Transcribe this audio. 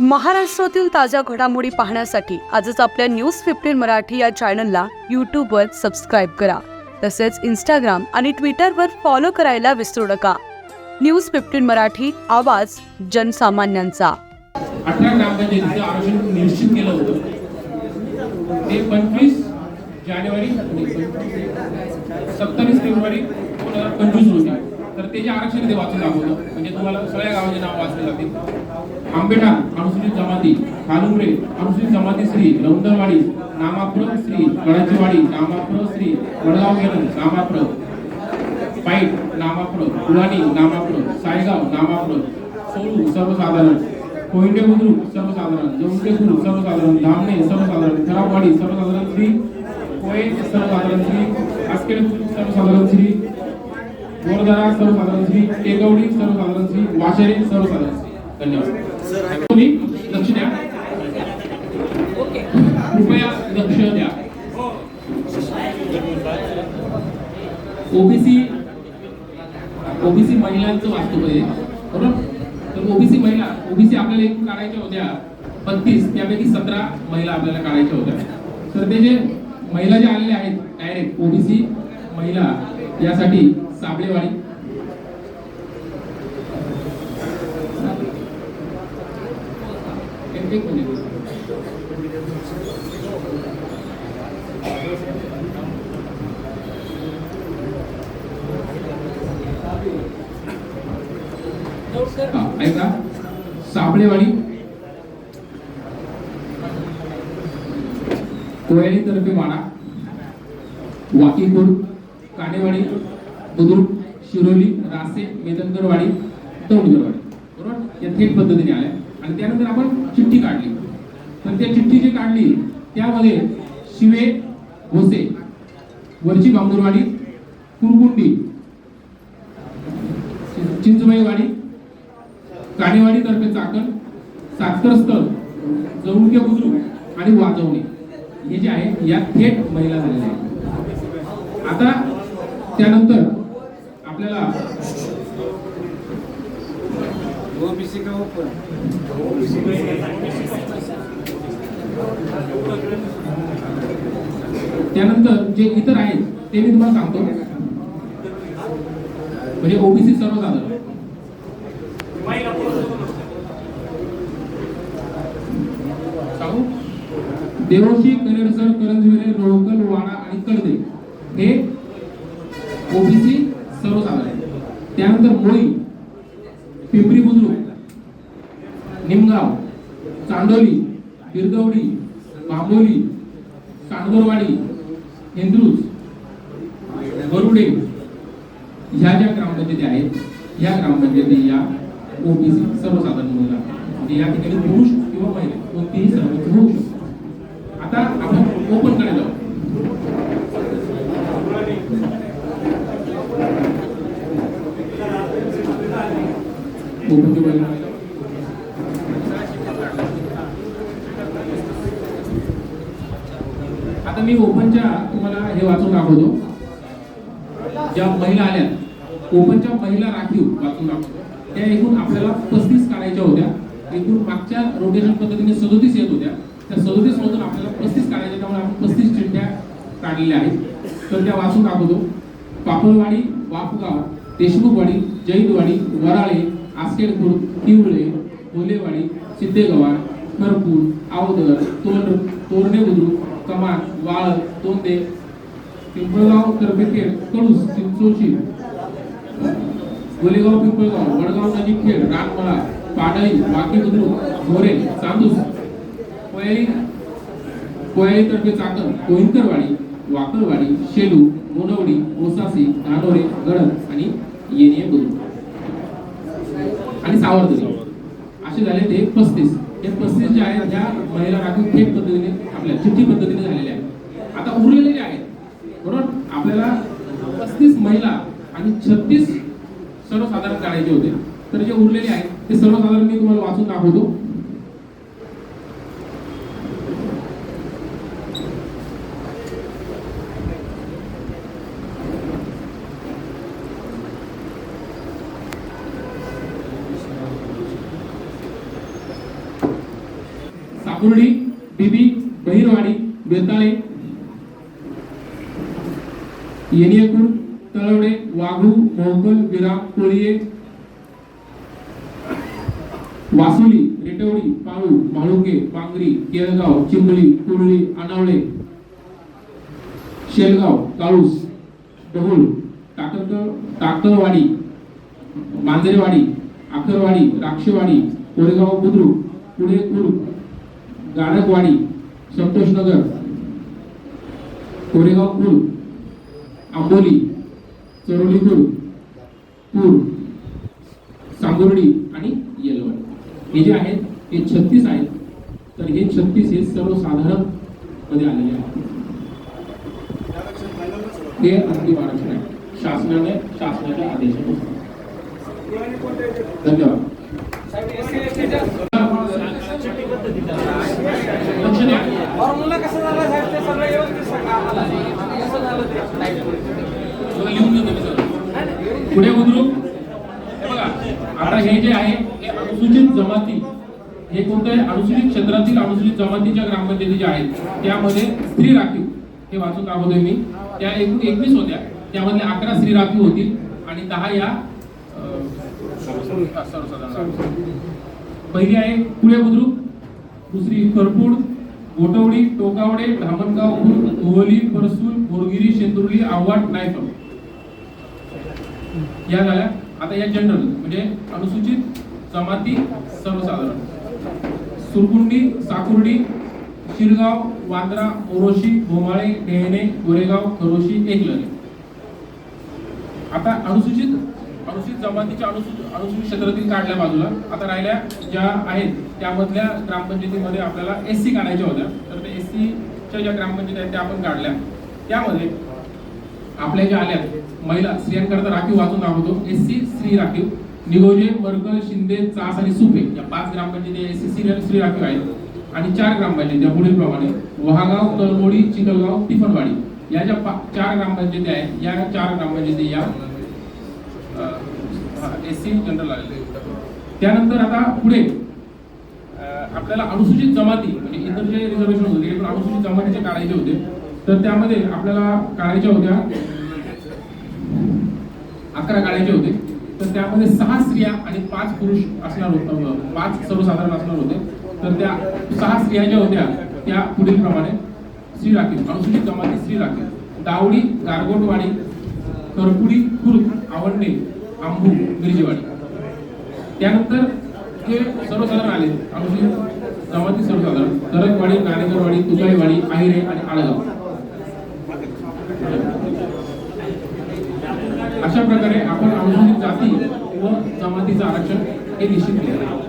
महाराष्ट्रातील ताज्या घडामोडी पाहण्यासाठी आजच आपल्या न्यूज फिफ्टीन मराठी या चॅनलला यूट्यूबवर सबस्क्राईब करा. तसेच इंस्टाग्राम आणि ट्विटरवर फॉलो करायला विसरू नका. न्यूज फिफ्टीन मराठी आवाज जनसामान्यांचा. अठरा ग्रामपंचायतीचं आरक्षण निश्चित केलं होतं. ते पंचवीस जानेवारी सत्तावीस फेब्रुवारी दोन हजार पंचवीस रोजी. तर ते जे आरक्षण ते वाचून दाखवलं म्हणजे तुम्हाला सगळ्या गावाचे नाव वाचले जातील. आंबेठा अनुसूचित जमाती खानुमरे अनुसूचित जमाती श्री रौंदरवाडी नामाप्र श्री गडाचीवाडी नामाप्र श्री वडगाव गेरण नामाप्र. पाईट नामाप्र. उडाणी नामाप्र. सायगाव नामाप्र. सोलू सर्वसाधारण. कोयंडे बुद्रुक सर्वसाधारण. जोंडे गुरु सर्वसाधारण. धामणे सर्वसाधारण. खराबवाडी सर्वसाधारण श्री कोये सर्वसाधारण श्री आस्केड सर्वसाधारण श्री बोरदरा सर्वसाधारण श्री टेकवडी सर्वसाधारण श्री वाशेरे सर्वसाधारण श्री धन्यवाद. तुम्ही लक्ष द्या. कृपया लक्ष द्या. ओबीसी ओबीसी महिलांचं वास्तव आहे. बरोबर? तर ओबीसी महिला ओबीसी आपल्याला एकूण काढायच्या होत्या. बत्तीस त्यापैकी सतरा महिला आपल्याला काढायच्या होत्या. तर ते जे महिला ज्या आलेल्या आहेत डायरेक्ट ओबीसी महिला यासाठी साबलेवाड़ी એમ કોને हाँ, ऐका सापळेवाडी कोयळी तर्फे वाडा वाकीपूर कानेवाडी बुद्रुक शिरोली रासे मेदनगरवाडी तौडगरवाडी बरोबर? या थेट पद्धतीने आल्या. आणि त्यानंतर आपण चिठ्ठी काढली. तर त्या चिठ्ठी जी काढली त्यामध्ये शिवे भोसे वरची बांबूरवाडी कुरकुंडी चिंचबाईवाडी काणेवाडी तर्फे चाकण साखरस्थळ जवळके बुद्रुक आणि वाजवणे. हे जे आहे या थेट महिला झालेल्या आहेत. आता त्यानंतर आपल्याला ओबीसी का ओपन? त्यानंतर जे इतर आहेत ते मी तुम्हाला सांगतो. म्हणजे ओबीसी सर्वसाधारण. सांगू देवशी कनेरसर करंजवेरे रोळकल वाडा आणि कडदे हे ओबीसी त्यानंतर मोळी पिंपरी बुद्रुक निमगाव चांडोली बिरगवडी बांबोली कांदोरवाडी इंद्रुज गरुडे ह्या ज्या ग्रामपंचायती आहेत ह्या ग्रामपंचायती या ओबीसी सर्वसाधारण महिला म्हणजे या ठिकाणी पुरुष किंवा महिला कोणतीही सर्वोच्च होऊ शकतो आता आपण ओपनकडे जाऊ ओपनची महिला आता मी ओपनच्या तुम्हाला हे वाचून दाखवतो. ज्या महिला आल्या ओपनच्या महिला राखीव वाचून दाखवतो. त्या एकूण आपल्याला पस्तीस काढायच्या होत्या. एकूण मागच्या रोटेशन पद्धतीने सदोतीस येत होत्या. त्या सदोतीस मधून आपल्याला पस्तीस काढायच्या त्यामुळे आपण पस्तीस चिठ्ठ्या काढलेल्या आहेत. तर त्या वाचून दाखवतो. पापळवाडी वाफगाव देशमुखवाडी जैनवाडी वराळे आस्केडपूर किवळे भोलेवाडी सिद्धेगवार खरपूर आवदर तोर तोरणे बुद्रुक कमान वाळ तोंडे पिंपळगाव करपेखेड कडूस चिंचोशी गोलेगाव पिंपळगाव वडगाव नजीक खेड रानमळा पाडळी वाकी बुद्रुक घोरे चांदूस. कोयळी कोयळी तर्फे चाकण कोहिंकरवाडी वाकरवाडी शेलू मोनवडी ओसासी धानोरे गडद आणि येणे बुद्रुक आणि सावरदरी असे झाले ते पस्तीस हे पस्तीस जे आहेत त्या महिला राखीव थेट पद्धतीने आपल्या चिठ्ठी पद्धतीने झालेल्या आहेत आता उरलेले जे आहेत बरोबर आपल्याला छत्तीस महिला आणि छत्तीस सर्वसाधारण काढायचे होते. तर जे उरलेले आहेत ते सर्वसाधारण मी तुम्हाला वाचून दाखवतो. साकुर्डी बिबी बहिरवाडी बेताळे येणियकूर वाघू मोहकल विराम कोळीये वासुली रेटवडी पाळू म्हाळुंगे पांगरी केळगाव चिंबळी कुर्ली अनावळे शेलगाव काळूस डहुळ टाकळ टाकळवाडी मांजरेवाडी आखरवाडी राक्षवाडी कोरेगाव बुद्रुक पुणे कुर्ग गाडकवाडी संतोषनगर कोरेगाव कुर्ग आंबोली चरोली कुर्ग पूर सांगोर्डी आणि येलवड. हे जे आहेत हे छत्तीस आहेत. तर हे छत्तीस हे सर्वसाधारणमध्ये आलेले आहेत. हे अंतिम आरक्षण आहे शासनाने शासनाच्या आदेशानुसार धन्यवाद. लक्ष द्या. फॉर्म्युला कसं झाला साहेब? ते सगळं व्यवस्थित सांगा आम्हाला. कसं झालं ते बघा, लिहून देतो मी सर. पुढे बुद्रुक बघा आता हे जे आहे हे अनुसूचित जमाती हे कोणतं आहे? अनुसूचित क्षेत्रातील अनुसूचित जमातीच्या ग्रामपंचायती ज्या आहेत त्यामध्ये स्त्री राखीव. हे वाचून दाखवतोय मी. त्या एकूण एकवीस होत्या. त्यामध्ये अकरा स्त्री राखीव होतील आणि दहा या पहिली आहे पुणे बुद्रुक दुसरी करपूड गोटवडी टोकावडे धामणगाव खुर्द ओहली परसूल बोरगिरी शेंदुर्ली आव्हाड नायफळ या झाल्या आता या जनरल म्हणजे अनुसूचित जमाती सर्वसाधारण. सुरकुंडी साकुर्डी शिरगाव वांद्रा ओरोशी भोमाळे डेहणे गोरेगाव खरोशी एकलने आता अनुसूचित अनुसूचित जमातीच्या अनुसूचित अनुसूचित क्षेत्रातील काढल्या बाजूला आता राहिल्या ज्या आहेत त्यामधल्या ग्रामपंचायतीमध्ये आपल्याला एस सी काढायच्या होत्या. तर त्या एस सीच्या ज्या ग्रामपंचायती आहेत त्या आपण काढल्या. त्यामध्ये आपल्या ज्या आल्या महिला स्त्रियांकरता राखीव वाचून दाखवतो एस सी स्त्री राखीव. निगोजे मरकल शिंदे चास आणि सुपे या पाच ग्रामपंचायती एस सी स्त्री स्त्री राखीव आहेत. आणि चार ग्रामपंचायती पुढील प्रमाणे. वहागाव तळमोडी चिखलगाव टिफनवाडी या ज्या पा- चार ग्रामपंचायती आहेत या चार ग्रामपंचायती या एस सी जनरल आलेले त्यानंतर आता पुढे आपल्याला अनुसूचित जमाती म्हणजे इतर जे रिझर्वेशन होते अनुसूचित जमातीचे काढायचे होते. तर त्यामध्ये आपल्याला काढायच्या होत्या अकरा काढायचे होते. तर त्यामध्ये सहा स्त्रिया आणि पाच पुरुष असणार होत. पाच सर्वसाधारण असणार होते. तर त्या सहा स्त्रिया ज्या होत्या त्या पुढील प्रमाणे स्त्री राखीव. अनुसूचित जमाती स्त्री राखीव. दावडी गारगोटवाडी करपुडी खुर्द आवंडे आंबू मिरजेवाडी. त्यानंतर जे सर्वसाधारण आले अनुसूचित जमाती सर्वसाधारण दरकवाडी नाणेकरवाडी तुकाईवाडी आहिरे आणि आळगाव. अशा प्रकारे आपण अनुसूचित जाती व जमातीचं आरक्षण हे निश्चित केलं. आहे